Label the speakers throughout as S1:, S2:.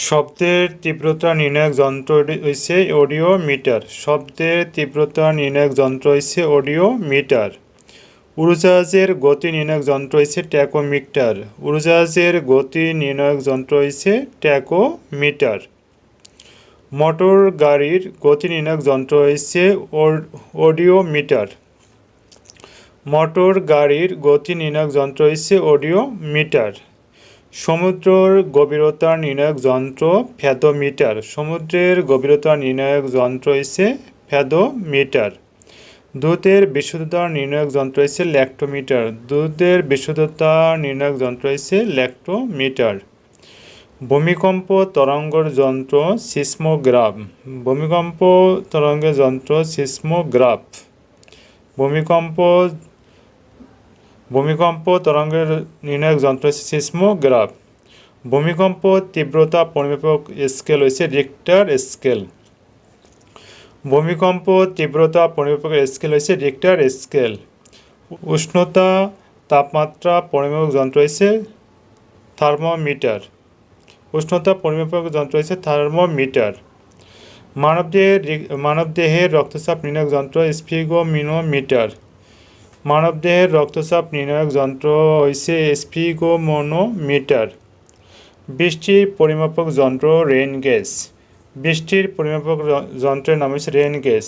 S1: শব্দের তীব্রতা নির্ণায়ক যন্ত্র হইছে অডিও মিটার। শব্দের তীব্রতা নির্ণায়ক যন্ত্র হইছে অডিও মিটার। উড়োজাহাজের গতি নির্ণায়ক যন্ত্র হইছে ট্যাকোমিটার। উড়োজাহাজের গতি নির্ণায়ক যন্ত্র হইছে ট্যাকোমিটার। মোটর গাড়ির গতি নির্ণায়ক যন্ত্র হইছে অডিও মিটার। মোটর গাড়ির গতি নির্ণায়ক যন্ত্র হইছে অডিও মিটার। সমুদ্রের গভীরতা নির্ণায়ক যন্ত্র ফ্যাদোমিটার। সমুদ্রের গভীরতা নির্ণায়ক যন্ত্র হচ্ছে ফ্যাদোমিটার। দুধের বিশুদ্ধতা নির্ণায়ক যন্ত্র হচ্ছে ল্যাক্টোমিটার। দুধের বিশুদ্ধতা নির্ণায়ক যন্ত্র হচ্ছে ল্যাক্টোমিটার। ভূমিকম্প তরঙ্গর যন্ত্র সিসমোগ্রাফ। ভূমিকম্প তরঙ্গের যন্ত্র সিসমোগ্রাফ। ভূমিকম্প ভূমিকম্প তরঙ্গের নির্ণায়ক যন্ত্র হচ্ছে সিসমোগ্রাফ ভূমিকম্প তীব্রতা পরিমাপক স্কেল হচ্ছে রিক্টার স্কেল ভূমিকম্প তীব্রতা পরিমাপক স্কেল হচ্ছে রিক্টার স্কেল উষ্ণতা তাপমাত্রা পরিমাপক যন্ত্র হয়েছে থার্মোমিটার। উষ্ণতা পরিমাপক যন্ত্র হচ্ছে থার্মোমিটার। মানবদেহের মানবদেহের রক্তচাপ নির্ণায়ক যন্ত্র স্পিগোমিনোমিটার মানবদেহের রক্তচাপ নির্ণায়ক যন্ত্র হয়েছে স্পিগোমোনোমিটার। বৃষ্টির পরিমাপক যন্ত্র রেন গ্যাস। বৃষ্টির পরিমাপক যন্ত্রের নাম হচ্ছে রেন গ্যাস।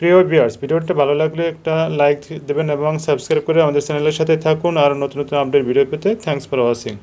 S1: প্রিয় বিয়ার্স ভিডিওটা ভালো লাগলে একটা লাইক দেবেন এবং সাবস্ক্রাইব করে আমাদের চ্যানেলের সাথে থাকুন। আর নতুন নতুন আপডেট ভিডিও পেতে থ্যাংকস ফর ওয়াচিং